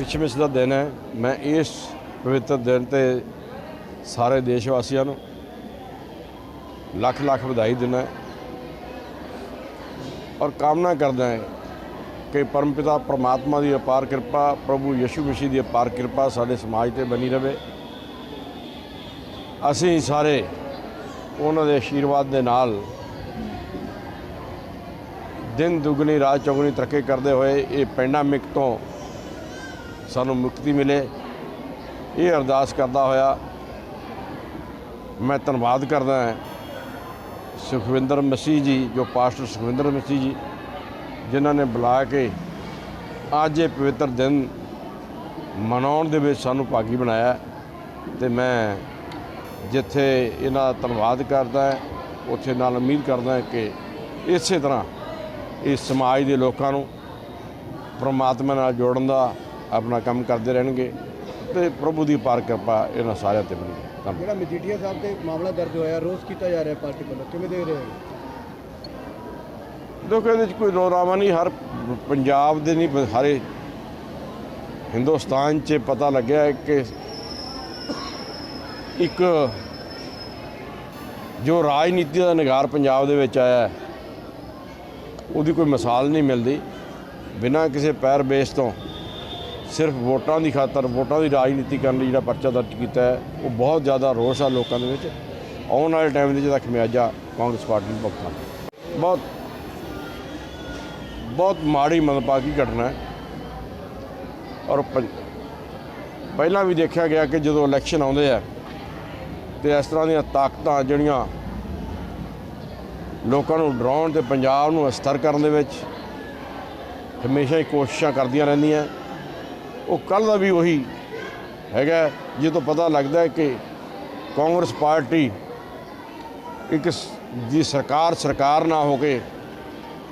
Christmas ਦਾ ਦਿਨ ਹੈ। ਮੈਂ ਇਸ ਪਵਿੱਤਰ ਦਿਨ ਤੇ ਸਾਰੇ ਦੇਸ਼ ਵਾਸੀਆਂ ਨੂੰ ਲੱਖ ਲੱਖ ਵਧਾਈ ਦਿੰਦਾ ਔਰ ਕਾਮਨਾ ਕਰਦਾ ਹਾਂ ਕਿ ਪਰਮਪਿਤਾ ਪ੍ਰਮਾਤਮਾ ਦੀ ਅਪਾਰ ਕਿਰਪਾ, ਪ੍ਰਭੂ ਯਿਸੂ ਮਸੀਹ ਦੀ ਅਪਾਰ ਕਿਰਪਾ ਸਾਡੇ ਸਮਾਜ ਤੇ ਬਣੀ ਰਵੇ। ਅਸੀਂ ਸਾਰੇ ਉਹਨਾਂ ਦੇ ਆਸ਼ੀਰਵਾਦ ਦੇ ਨਾਲ ਦਿਨ ਦੁਗਣੀ, ਰਾਤ ਚੌਗਣੀ ਤਰੱਕੀ ਕਰਦੇ ਹੋਏ ਇਹ ਪੈਂਡਾਮਿਕ ਤੋਂ ਸਾਨੂੰ ਮੁਕਤੀ ਮਿਲੇ। ਇਹ ਅਰਦਾਸ ਕਰਦਾ ਹੋਇਆ ਮੈਂ ਧੰਨਵਾਦ ਕਰਦਾ ਹਾਂ ਸੁਖਵਿੰਦਰ ਮਸੀਹ ਜੀ, ਜੋ ਪਾਸਟਰ ਸੁਖਵਿੰਦਰ ਮਸੀਹ ਜੀ, ਜਿਨ੍ਹਾਂ ਨੇ ਬੁਲਾ ਕੇ ਅੱਜ ਇਹ ਪਵਿੱਤਰ ਦਿਨ ਮਨਾਉਣ ਦੇ ਵਿੱਚ ਸਾਨੂੰ ਭਾਗੀ ਬਣਾਇਆ। ਤੇ ਮੈਂ ਜਿੱਥੇ ਇਹਨਾਂ ਦਾ ਧੰਨਵਾਦ ਕਰਦਾ ਉੱਥੇ ਨਾਲ ਉਮੀਦ ਕਰਦਾ ਕਿ ਇਸੇ ਤਰ੍ਹਾਂ ਇਸ ਸਮਾਜ ਦੇ ਲੋਕਾਂ ਨੂੰ ਪਰਮਾਤਮਾ ਨਾਲ ਜੋੜਨ ਦਾ ਆਪਣਾ ਕੰਮ ਕਰਦੇ ਰਹਿਣਗੇ ਤੇ ਪ੍ਰਭੂ ਦੀ ਪਾਰ ਕਿਰਪਾ ਇਹਨਾਂ ਸਾਰਿਆਂ ਤੇ ਬਣੀ। ਧੰਨਵਾਦ। ਜਿਹੜਾ ਮਜੀਠੀਆ ਸਾਹਿਬ ਤੇ ਮਾਮਲਾ ਦਰਜ ਹੋਇਆ ਰੋਜ਼ ਕੀਤਾ ਜਾ ਰਿਹਾ ਪਾਰਟੀ ਵੱਲੋਂ ਕਿਵੇਂ ਦੇ ਰਹੇ ਹੋ? ਦੇਖੋ ਇਹਦੇ ਵਿੱਚ ਕੋਈ ਰੋਰਾਵਾ ਨਹੀਂ ਹਰ ਪੰਜਾਬ ਦੇ ਨਹੀਂ ਹਰੇ ਹਿੰਦੁਸਤਾਨ 'ਚ ਪਤਾ ਲੱਗਿਆ ਹੈ ਕਿ ਇੱਕ ਜੋ ਰਾਜਨੀਤੀ ਦਾ ਨਿਗਾਰ ਪੰਜਾਬ ਦੇ ਵਿੱਚ ਆਇਆ ਹੈ ਉਹਦੀ ਕੋਈ ਮਿਸਾਲ ਨਹੀਂ ਮਿਲਦੀ। ਬਿਨਾਂ ਕਿਸੇ ਪੈਰ ਬੇਸ ਤੋਂ ਸਿਰਫ ਵੋਟਾਂ ਦੀ ਖਾਤਰ, ਵੋਟਾਂ ਦੀ ਰਾਜਨੀਤੀ ਕਰਨ ਲਈ ਜਿਹੜਾ ਪਰਚਾ ਦਰਜ ਕੀਤਾ ਹੈ, ਉਹ ਬਹੁਤ ਜ਼ਿਆਦਾ ਰੋਸ ਆ ਲੋਕਾਂ ਦੇ ਵਿੱਚ। ਆਉਣ ਵਾਲੇ ਟਾਈਮ ਦੇ ਜਿਹਦਾ ਖਮਿਆਜਾ ਕਾਂਗਰਸ ਪਾਰਟੀ ਨੂੰ ਭੁਗਤਣਾ। ਬਹੁਤ ਬਹੁਤ ਮਾੜੀ ਮੰਦਭਾਗੀ ਘਟਨਾ ਹੈ। ਔਰ ਪੰ- ਪਹਿਲਾਂ ਵੀ ਦੇਖਿਆ ਗਿਆ ਕਿ ਜਦੋਂ ਇਲੈਕਸ਼ਨ ਆਉਂਦੇ ਆ, ਤੇ ਇਸ ਤਰ੍ਹਾਂ ਦੀਆਂ ਤਾਕਤਾਂ ਜਿਹੜੀਆਂ ਲੋਕਾਂ ਨੂੰ ਡਰਾਉਣ ਤੇ ਪੰਜਾਬ ਨੂੰ ਅਸਥਰ ਕਰਨ ਦੇ ਵਿੱਚ ਹਮੇਸ਼ਾ ਹੀ ਕੋਸ਼ਿਸ਼ਾਂ ਕਰਦੀਆਂ ਰਹਿੰਦੀਆਂ। ਉਹ ਕੱਲ ਦਾ ਵੀ ਉਹੀ ਹੈਗਾ ਜਦੋਂ ਪਤਾ ਲੱਗਦਾ ਹੈ ਕਿ ਕਾਂਗਰਸ ਪਾਰਟੀ ਇੱਕ ਦੀ ਸਰਕਾਰ ਸਰਕਾਰ ਨਾ ਹੋ ਕੇ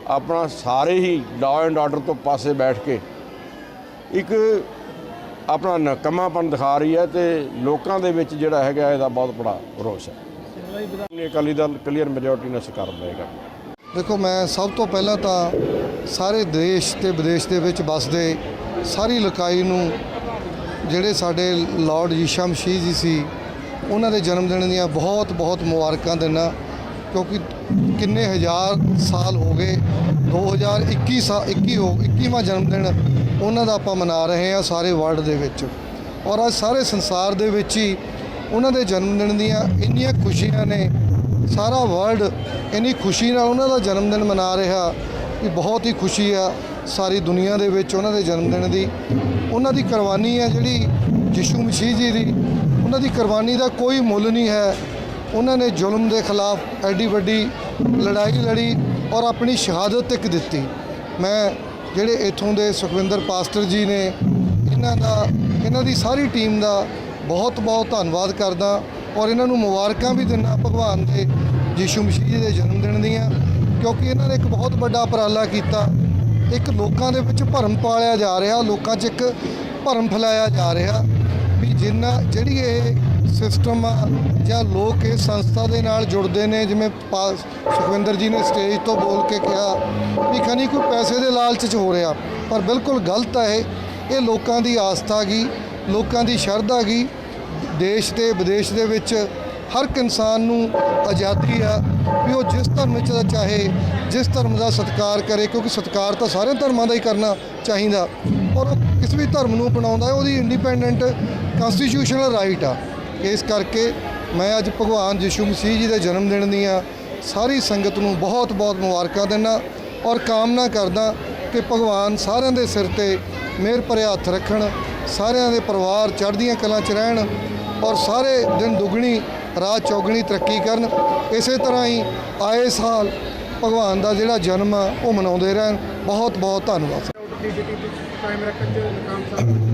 ਆਪਣਾ ਸਾਰੇ ਹੀ ਲਾਅ ਐਂਡ ਆਰਡਰ ਤੋਂ ਪਾਸੇ ਬੈਠ ਕੇ ਇੱਕ ਆਪਣਾ ਨਕਮਾਪਨ ਦਿਖਾ ਰਹੀ ਹੈ ਤੇ ਲੋਕਾਂ ਦੇ ਵਿੱਚ ਜਿਹੜਾ ਹੈਗਾ ਇਹਦਾ ਬਹੁਤ ਬੜਾ ਰੋਸ ਹੈ। ਅਕਾਲੀ ਦਲ ਕਲੀਅਰ ਮੈਜੋਰਟੀ ਨਾਲ ਸਰਕਾਰ ਬਣਾਏਗਾ ਦੇਖੋ ਮੈਂ ਸਭ ਤੋਂ ਪਹਿਲਾਂ ਤਾਂ ਸਾਰੇ ਦੇਸ਼ ਤੇ ਵਿਦੇਸ਼ ਦੇ ਵਿੱਚ ਵੱਸਦੇ ਸਾਰੀ ਲਕਾਈ ਨੂੰ ਜਿਹੜੇ ਸਾਡੇ ਲਾਰਡ ਯੀਸ਼ਾ ਮਸੀਹ ਜੀ ਸੀ, ਉਹਨਾਂ ਦੇ ਜਨਮ ਦਿਨ ਦੀਆਂ ਬਹੁਤ ਬਹੁਤ ਮੁਬਾਰਕਾਂ ਦਿੰਦਾ ਕਿਉਂਕਿ ਕਿੰਨੇ ਹਜ਼ਾਰ ਸਾਲ ਹੋ ਗਏ 2021 ਸਾ 21 ਹੋ 21ਵਾਂ ਜਨਮ ਦਿਨ ਉਹਨਾਂ ਦਾ ਆਪਾਂ ਮਨਾ ਰਹੇ ਹਾਂ ਸਾਰੇ ਵਰਲਡ ਦੇ ਵਿੱਚ। ਔਰ ਅੱਜ ਸਾਰੇ ਸੰਸਾਰ ਦੇ ਵਿੱਚ ਹੀ ਉਹਨਾਂ ਦੇ ਜਨਮ ਦਿਨ ਦੀਆਂ ਇੰਨੀਆਂ ਖੁਸ਼ੀਆਂ ਨੇ, ਸਾਰਾ ਵਰਲਡ ਇੰਨੀ ਖੁਸ਼ੀ ਨਾਲ ਉਹਨਾਂ ਦਾ ਜਨਮ ਦਿਨ ਮਨਾ ਰਿਹਾ ਕਿ ਬਹੁਤ ਹੀ ਖੁਸ਼ੀ ਆ। ਸਾਰੀ ਦੁਨੀਆ ਦੇ ਵਿੱਚ ਉਹਨਾਂ ਦੇ ਜਨਮ ਦਿਨ ਦੀ ਉਹਨਾਂ ਦੀ ਕੁਰਬਾਨੀ ਹੈ ਜਿਹੜੀ ਯਿਸੂ ਮਸੀਹ ਜੀ ਦੀ। ਉਹਨਾਂ ਦੀ ਕੁਰਬਾਨੀ ਦਾ ਕੋਈ ਮੁੱਲ ਨਹੀਂ ਹੈ। ਉਹਨਾਂ ਨੇ ਜ਼ੁਲਮ ਦੇ ਖਿਲਾਫ ਐਡੀ ਵੱਡੀ ਲੜਾਈ ਲੜੀ ਔਰ ਆਪਣੀ ਸ਼ਹਾਦਤ ਤੱਕ ਦਿੱਤੀ। ਮੈਂ ਜਿਹੜੇ ਇੱਥੋਂ ਦੇ ਸੁਖਵਿੰਦਰ ਪਾਸਟਰ ਜੀ ਨੇ, ਇਹਨਾਂ ਦਾ, ਇਹਨਾਂ ਦੀ ਸਾਰੀ ਟੀਮ ਦਾ ਬਹੁਤ ਬਹੁਤ ਧੰਨਵਾਦ ਕਰਦਾ ਔਰ ਇਹਨਾਂ ਨੂੰ ਮੁਬਾਰਕਾਂ ਵੀ ਦਿੰਦਾ ਭਗਵਾਨ ਦੇ ਯਿਸੂ ਮਸੀਹ ਜੀ ਦੇ ਜਨਮ ਦਿਨ ਦੀਆਂ, ਕਿਉਂਕਿ ਇਹਨਾਂ ਨੇ ਇੱਕ ਬਹੁਤ ਵੱਡਾ ਉਪਰਾਲਾ ਕੀਤਾ। ਇੱਕ ਲੋਕਾਂ ਦੇ ਵਿੱਚ ਭਰਮ ਪਾਲਿਆ ਜਾ ਰਿਹਾ, ਲੋਕਾਂ 'ਚ ਇੱਕ ਭਰਮ ਫੈਲਾਇਆ ਜਾ ਰਿਹਾ ਵੀ ਜਿੰਨਾ ਜਿਹੜੀ ਇਹ ਸਿਸਟਮ ਆ ਜਾਂ ਲੋਕ ਇਸ ਸੰਸਥਾ ਦੇ ਨਾਲ ਜੁੜਦੇ ਨੇ, ਜਿਵੇਂ ਪਾ- ਸੁਖਵਿੰਦਰ ਜੀ ਨੇ ਸਟੇਜ ਤੋਂ ਬੋਲ ਕੇ ਕਿਹਾ ਵੀ ਖਨੀ ਕੋਈ ਪੈਸੇ ਦੇ ਲਾਲਚ 'ਚ ਹੋ ਰਿਹਾ, ਪਰ ਬਿਲਕੁਲ ਗਲਤ ਹੈ ਇਹ। ਲੋਕਾਂ ਦੀ ਆਸਥਾ ਗਈ, ਲੋਕਾਂ ਦੀ ਸ਼ਰਧਾ ਗਈ, ਦੇਸ਼ ਤੇ ਵਿਦੇਸ਼ ਦੇ ਵਿੱਚ ਹਰ ਇੱਕ ਇਨਸਾਨ ਨੂੰ ਆਜ਼ਾਦੀ ਆ ਵੀ ਉਹ ਜਿਸ ਧਰਮ ਵਿੱਚ ਦਾ ਚਾਹੇ ਜਿਸ ਧਰਮ ਦਾ ਸਤਿਕਾਰ ਕਰੇ, ਕਿਉਂਕਿ ਸਤਿਕਾਰ ਤਾਂ ਸਾਰੇ ਧਰਮਾਂ ਦਾ ਹੀ ਕਰਨਾ ਚਾਹੀਦਾ। ਔਰ ਉਹ ਕਿਸ ਵੀ ਧਰਮ ਨੂੰ ਅਪਣਾਉਂਦਾ ਉਹਦੀ ਇੰਡੀਪੈਂਡੈਂਟ ਕਨਸਟੀਟਿਊਸ਼ਨਲ ਰਾਈਟ ਆ। ਇਸ ਕਰਕੇ ਮੈਂ ਅੱਜ ਭਗਵਾਨ ਯਿਸੂ ਮਸੀਹ ਜੀ ਦੇ ਜਨਮ ਦਿਨ ਦੀਆਂ ਸਾਰੀ ਸੰਗਤ ਨੂੰ ਬਹੁਤ ਬਹੁਤ ਮੁਬਾਰਕਾਂ ਦਿੰਦਾ ਔਰ ਕਾਮਨਾ ਕਰਦਾ ਕਿ ਭਗਵਾਨ ਸਾਰਿਆਂ ਦੇ ਸਿਰ ਤੇ ਮਿਹਰ ਭਰੇ ਹੱਥ ਰੱਖਣ, ਸਾਰਿਆਂ ਦੇ ਪਰਿਵਾਰ ਚੜ੍ਹਦੀਆਂ ਕਲਾਂ 'ਚ ਰਹਿਣ ਔਰ ਸਾਰੇ ਦਿਨ ਦੁੱਗਣੀ ਰਾਜ ਚੌਗਣੀ ਤਰੱਕੀ ਕਰਨ, ਇਸੇ ਤਰ੍ਹਾਂ ਹੀ ਆਏ ਸਾਲ ਭਗਵਾਨ ਦਾ ਜਿਹੜਾ ਜਨਮ ਆ, ਉਹ ਮਨਾਉਂਦੇ ਰਹਿਣ। ਬਹੁਤ ਬਹੁਤ ਧੰਨਵਾਦ।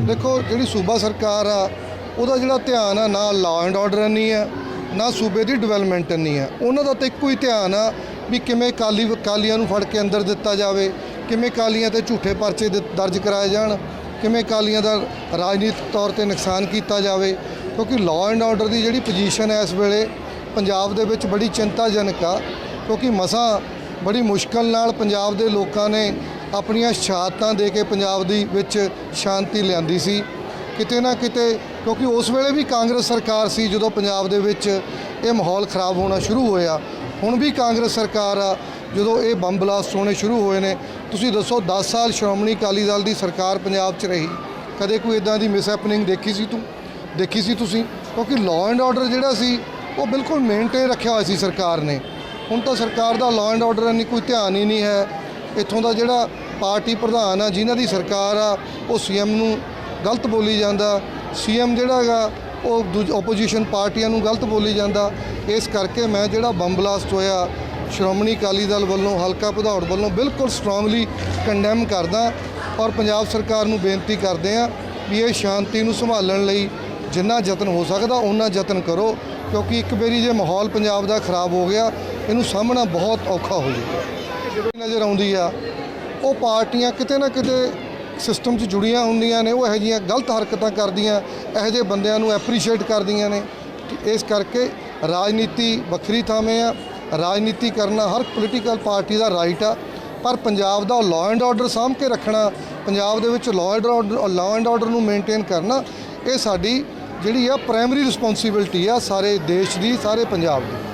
ਦੇਖੋ, ਜਿਹੜੀ ਸੂਬਾ ਸਰਕਾਰ ਆ, ਉਹਦਾ ਜਿਹੜਾ ਧਿਆਨ ਆ, ਨਾ ਲਾਅ ਐਂਡ ਆਰਡਰ ਨਹੀਂ ਆ, ਨਾ ਸੂਬੇ ਦੀ ਡਿਵੈਲਪਮੈਂਟ ਨਹੀਂ ਆ। ਉਹਨਾਂ ਦਾ ਤਾਂ ਇੱਕੋ ਹੀ ਧਿਆਨ ਆ ਵੀ ਕਿਵੇਂ ਕਾਲੀ, ਕਾਲੀਆਂ ਨੂੰ ਫੜ ਕੇ ਅੰਦਰ ਦਿੱਤਾ ਜਾਵੇ, ਕਿਵੇਂ ਕਾਲੀਆਂ ਤੇ ਝੂਠੇ ਪਰਚੇ ਦ- ਦਰਜ ਕਰਾਏ ਜਾਣ, ਕਿਵੇਂ ਕਾਲੀਆਂ ਦਾ ਰਾਜਨੀਤਿਕ ਤੌਰ ਤੇ ਨੁਕਸਾਨ ਕੀਤਾ ਜਾਵੇ। ਕਿਉਂਕਿ ਲਾਅ ਐਂਡ ਆਰਡਰ ਦੀ ਜਿਹੜੀ ਪੋਜੀਸ਼ਨ ਹੈ ਇਸ ਵੇਲੇ ਪੰਜਾਬ ਦੇ ਵਿੱਚ ਬੜੀ ਚਿੰਤਾਜਨਕ ਆ, ਕਿਉਂਕਿ ਮਸਾਂ ਬੜੀ ਮੁਸ਼ਕਲ ਨਾਲ ਪੰਜਾਬ ਦੇ ਲੋਕਾਂ ਨੇ ਆਪਣੀਆਂ ਸ਼ਹਾਦਤਾਂ ਦੇ ਕੇ ਪੰਜਾਬ ਦੀ ਵਿੱਚ ਸ਼ਾਂਤੀ ਲਿਆਂਦੀ ਸੀ। ਕਿਤੇ ਨਾ ਕਿਤੇ, ਕਿਉਂਕਿ ਉਸ ਵੇਲੇ ਵੀ ਕਾਂਗਰਸ ਸਰਕਾਰ ਸੀ ਜਦੋਂ ਪੰਜਾਬ ਦੇ ਵਿੱਚ ਇਹ ਮਾਹੌਲ ਖਰਾਬ ਹੋਣਾ ਸ਼ੁਰੂ ਹੋਇਆ। ਹੁਣ ਵੀ ਕਾਂਗਰਸ ਸਰਕਾਰ ਆ, ਜਦੋਂ ਇਹ ਬੰਬ ਬਲਾਸਟ ਹੋਣੇ ਸ਼ੁਰੂ ਹੋਏ ਨੇ, ਤੁਸੀਂ ਦੱਸੋ 10 ਸਾਲ ਸ਼੍ਰੋਮਣੀ ਅਕਾਲੀ ਦਲ ਦੀ ਸਰਕਾਰ ਪੰਜਾਬ 'ਚ ਰਹੀ। ਕਦੇ ਕੋਈ ਇਦਾਂ ਦੀ ਮਿਸਹੈਪਨਿੰਗ ਦੇਖੀ ਸੀ ਤੂੰ? ਦੇਖੀ ਸੀ ਤੁਸੀਂ? ਕਿਉਂਕਿ ਲਾਅ ਐਂਡ ਆਰਡਰ ਜਿਹੜਾ ਸੀ, ਉਹ ਬਿਲਕੁਲ ਮੇਨਟੇਨ ਰੱਖਿਆ ਹੋਇਆ ਸੀ ਸਰਕਾਰ ਨੇ। ਹੁਣ ਤਾਂ ਸਰਕਾਰ ਦਾ ਲਾਅ ਐਂਡ ਆਰਡਰ ਨਹੀਂ ਕੋਈ ਧਿਆਨ ਹੀ ਨਹੀਂ ਹੈ। ਇੱਥੋਂ ਦਾ ਜਿਹੜਾ ਪਾਰਟੀ ਪ੍ਰਧਾਨ ਆ, ਜਿਨ੍ਹਾਂ ਦੀ ਸਰਕਾਰ ਆ, ਉਹ ਸੀਐਮ ਨੂੰ ਗਲਤ ਬੋਲੀ ਜਾਂਦਾ। ਸੀਐਮ ਜਿਹੜਾ ਹੈਗਾ, ਉਹ ਦੂਜ ਆਪੋਜੀਸ਼ਨ ਪਾਰਟੀਆਂ ਨੂੰ ਗਲਤ ਬੋਲੀ ਜਾਂਦਾ। ਇਸ ਕਰਕੇ ਮੈਂ ਜਿਹੜਾ ਬੰਬ ਬਲਾਸਟ ਹੋਇਆ, ਸ਼੍ਰੋਮਣੀ ਅਕਾਲੀ ਦਲ ਵੱਲੋਂ, ਹਲਕਾ ਭਦੌੜ ਵੱਲੋਂ ਬਿਲਕੁਲ ਸਟਰੋਂਗਲੀ ਕੰਡੈਮ ਕਰਦਾ। ਔਰ ਪੰਜਾਬ ਸਰਕਾਰ ਨੂੰ ਬੇਨਤੀ ਕਰਦੇ ਆ ਵੀ ਇਹ ਸ਼ਾਂਤੀ ਨੂੰ ਸੰਭਾਲਣ ਲਈ ਜਿੰਨਾ ਯਤਨ ਹੋ ਸਕਦਾ ਉਹਨਾਂ ਯਤਨ ਕਰੋ, ਕਿਉਂਕਿ ਇੱਕ ਵਾਰੀ ਜੇ ਮਾਹੌਲ ਪੰਜਾਬ ਦਾ ਖਰਾਬ ਹੋ ਗਿਆ, ਇਹਨੂੰ ਸਾਹਮਣਾ ਬਹੁਤ ਔਖਾ ਹੋ ਜਾਊਗਾ। ਨਜ਼ਰ ਆਉਂਦੀ ਆ, ਉਹ ਪਾਰਟੀਆਂ ਕਿਤੇ ਨਾ ਕਿਤੇ ਸਿਸਟਮ 'ਚ ਜੁੜੀਆਂ ਹੁੰਦੀਆਂ ਨੇ, ਉਹ ਇਹੋ ਜਿਹੀਆਂ ਗਲਤ ਹਰਕਤਾਂ ਕਰਦੀਆਂ, ਇਹੋ ਜਿਹੇ ਬੰਦਿਆਂ ਨੂੰ ਐਪਰੀਸ਼ੀਏਟ ਕਰਦੀਆਂ ਨੇ। ਇਸ ਕਰਕੇ ਰਾਜਨੀਤੀ ਵੱਖਰੀ ਥਾਵੇਂ ਆ, ਰਾਜਨੀਤੀ ਕਰਨਾ ਹਰ ਪੋਲੀਟੀਕਲ ਪਾਰਟੀ ਦਾ ਰਾਈਟ ਆ, ਪਰ ਪੰਜਾਬ ਦਾ ਲਾਅ ਐਂਡ ਆਰਡਰ ਸਾਂਭ ਕੇ ਰੱਖਣਾ, ਪੰਜਾਬ ਦੇ ਵਿੱਚ law and order law and order ਨੂੰ ਮੇਨਟੇਨ ਕਰਨਾ, ਇਹ ਸਾਡੀ ਜਿਹੜੀ ਆ ਪ੍ਰਾਇਮਰੀ ਰਿਸਪੌਂਸਿਬਿਲਟੀ ਆ ਸਾਰੇ ਦੇਸ਼ ਦੀ ਸਾਰੇ ਪੰਜਾਬ ਦੀ।